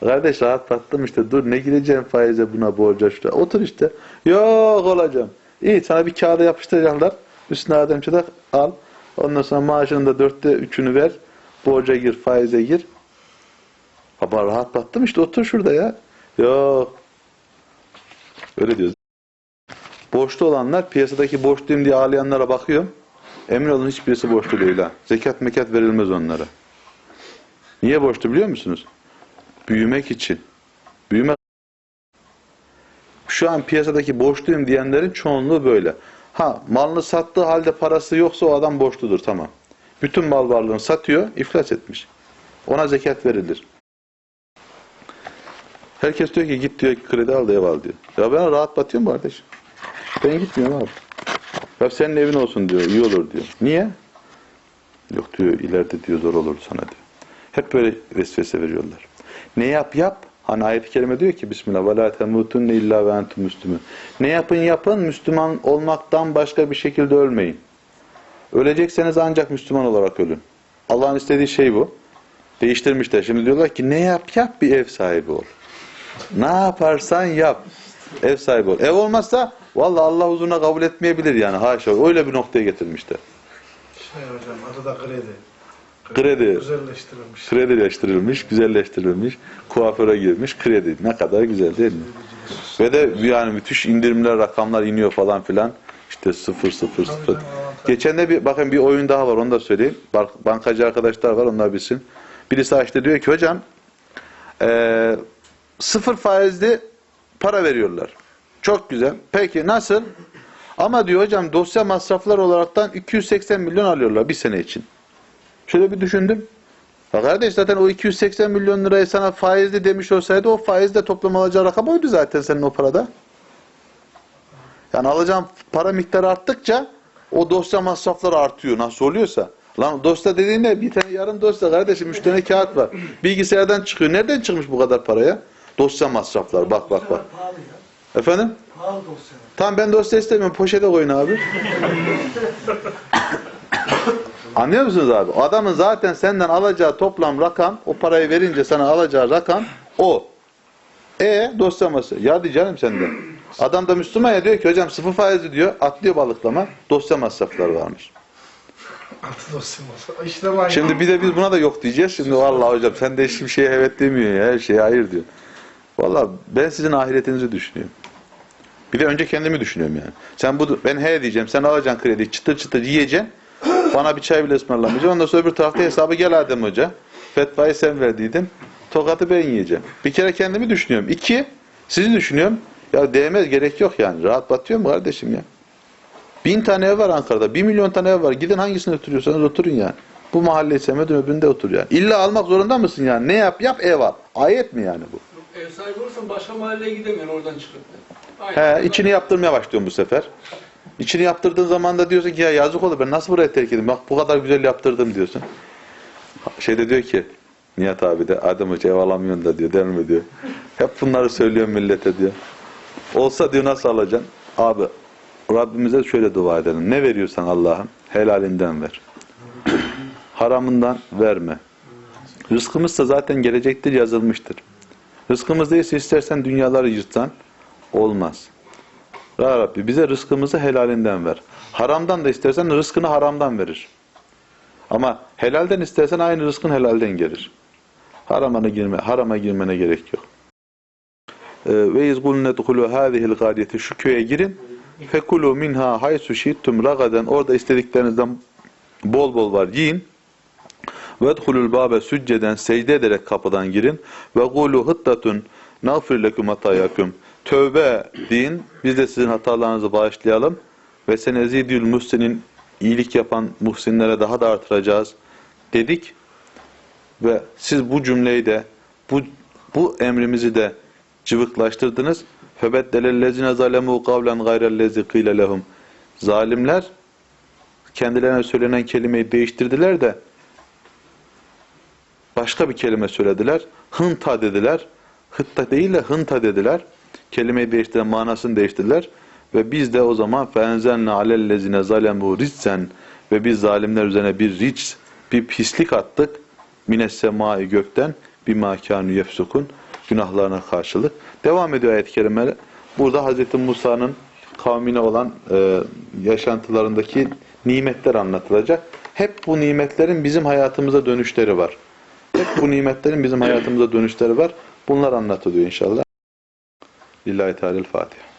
Kardeş rahat battım işte dur ne gireceğim faize buna borca şuraya. Otur işte. Yok olacağım. İyi sana bir kağıda yapıştıracaklar. Üstüne Adem Çırak al. Ondan sonra maaşının da dörtte üçünü ver. Borca gir, faize gir. Ama rahat battım işte otur şurada ya. Yok. Öyle diyoruz. Borçlu olanlar piyasadaki borçluyum diye ağlayanlara bakıyorum. Emin olun hiçbirisi borçlu değil ha. Zekat mekat verilmez onlara. Niye borçlu biliyor musunuz? Büyümek için. Büyümek şu an piyasadaki borçluyum diyenlerin çoğunluğu böyle. Ha malını sattığı halde parası yoksa o adam borçludur tamam. Bütün mal varlığını satıyor, iflas etmiş. Ona zekat verilir. Herkes diyor ki git diyor kredi al da ev al diyor. Ya ben rahat batıyorum kardeş. Ben gitmiyorum abi. Ya senin evin olsun diyor, iyi olur diyor. Niye? Yok diyor, ileride diyor zor olur sana diyor. Hep böyle vesvese veriyorlar. Ne yap yap. Hani ayet-i kerime diyor ki Bismillah ve la temutunne illa ve entum müslümun. Ne yapın yapın Müslüman olmaktan başka bir şekilde ölmeyin. Ölecekseniz ancak Müslüman olarak ölün. Allah'ın istediği şey bu. Değiştirmişler. Şimdi diyorlar ki ne yap yap bir ev sahibi ol. Ne yaparsan yap. Ev sahibi ol. Ev olmazsa vallahi Allah huzuruna kabul etmeyebilir yani. Haşa öyle bir noktaya getirmişler. Şey hocam adı da kredi. Kredi. Güzelleştirilmiş. Kredileştirilmiş, güzelleştirilmiş, kuaföre girmiş, kredi. Ne kadar güzel değil mi? Ve de yani müthiş indirimler, rakamlar iniyor falan filan. İşte sıfır sıfır sıfır. Geçen de bir, bakın bir oyun daha var onu da söyleyeyim. Bankacı arkadaşlar var onlar bilsin. Birisi açtı diyor ki hocam eee, sıfır faizli para veriyorlar. Çok güzel. Peki nasıl? Ama diyor hocam dosya masraflar olaraktan 280 milyon alıyorlar bir sene için. Şöyle bir düşündüm. Ya kardeş zaten o 280 milyon lirayı sana faizli demiş olsaydı o faizle toplam alacağı rakam oydu zaten senin o parada. Yani alacağın para miktarı arttıkça o dosya masrafları artıyor. Nasıl oluyorsa. Lan dosya dediğin ne? Bir tane yarım dosya kardeşim. Üç tane kağıt var. Bilgisayardan çıkıyor. Nereden çıkmış bu kadar paraya? Dosya masrafları. Bak bak bak. Efendim? Pahalı dosyalar. Tamam ben dosya istemiyorum. Poşete koyun abi. Anlıyor musunuz abi? Adamın zaten senden alacağı toplam rakam, o parayı verince sana alacağı rakam o. E dosyaması. Ya canım senden. Adam da Müslüman ya diyor ki hocam sıfır faizli diyor. Atlıyor balıklama. Dosya masrafları varmış. Altı dosya olsa. İşte var. Şimdi bir de biz buna da yok diyeceğiz. Şimdi vallahi hocam sen de hiçbir şeye evet demiyorsun ya. Her şeye hayır diyor. Vallahi ben sizin ahiretinizi düşünüyorum. Bir de önce kendimi düşünüyorum yani. Sen bu ben he diyeceğim. Sen alacaksın kredi çıtır çıtır yiyeceksin. Bana bir çay bile ısmarlamayacaksın. Ondan sonra öbür tarafta hesabı gel Adem Hoca. Fetvayı sen verdiydin. Tokatı ben yiyeceğim. Bir kere kendimi düşünüyorum. İki, sizi düşünüyorum. Ya değmez gerek yok yani. Rahat batıyor mu kardeşim ya? Bin tane ev var Ankara'da. Bir milyon tane ev var. Gidin hangisine oturuyorsanız oturun yani. Bu mahalleyi sevmedin öbüründe otur yani. İlla almak zorunda mısın yani? Ne yap yap ev al. Ayet mi yani bu? Ev sahibi olursan başka mahalleye gidemiyorsun oradan çıkıp. He, içini yaptırmaya başlıyorum bu sefer. İçini yaptırdığın zaman da diyorsun ki ya yazık olur ben nasıl buraya terk edeyim? Bak bu kadar güzel yaptırdım diyorsun. Şeyde diyor ki Nihat abi de Adem Hoca ev alamıyorsun da diyor değil mi diyor. Hep bunları söylüyor millete diyor. Olsa diyor nasıl alacaksın? Abi Rabbimize şöyle dua edelim. Ne veriyorsan Allah'ım helalinden ver. Haramından verme. Rızkımız da zaten gelecektir yazılmıştır. Rızkımız değilse istersen dünyaları yırtsan olmaz. Ya Rabbi bize rızkımızı helalinden ver. Haramdan da istersen rızkını haramdan verir. Ama helalden istersen aynı rızkın helalden gelir. Haramana girme, harama girmene gerek yok. Ee, Ve izgulne duhulu hâzihil gâdiyeti şu köye girin. Fekulu minha haysu şittum ragaden orada istediklerinizden bol bol var yiyin. Vedhulul babe sücceden secde ederek kapıdan girin. Ve gulu hıttatun nağfir leküm hatayakum. Tövbe deyin. Biz de sizin hatalarınızı bağışlayalım. Ve senezidül muhsinin iyilik yapan muhsinlere daha da artıracağız dedik. Ve siz bu cümleyi de bu bu emrimizi de cıvıklaştırdınız. Febeddelellezine zalemu kavlen gayrellezi kıyle lehum. Zalimler kendilerine söylenen kelimeyi değiştirdiler de başka bir kelime söylediler. Hınta dediler. Hıtta değil de hınta dediler kelimeyi değiştiler, manasını değiştirdiler. Ve biz de o zaman fenzenle alellezine zalemu ricsen ve biz zalimler üzerine bir ric, bir pislik attık. Mines semai gökten bir makanu yefsukun günahlarına karşılık. Devam ediyor ayet-i kerimede. Burada Hz. Musa'nın kavmine olan e, yaşantılarındaki nimetler anlatılacak. Hep bu nimetlerin bizim hayatımıza dönüşleri var. Hep bu nimetlerin bizim hayatımıza dönüşleri var. Bunlar anlatılıyor inşallah. Lillahi Teala'l Fatiha.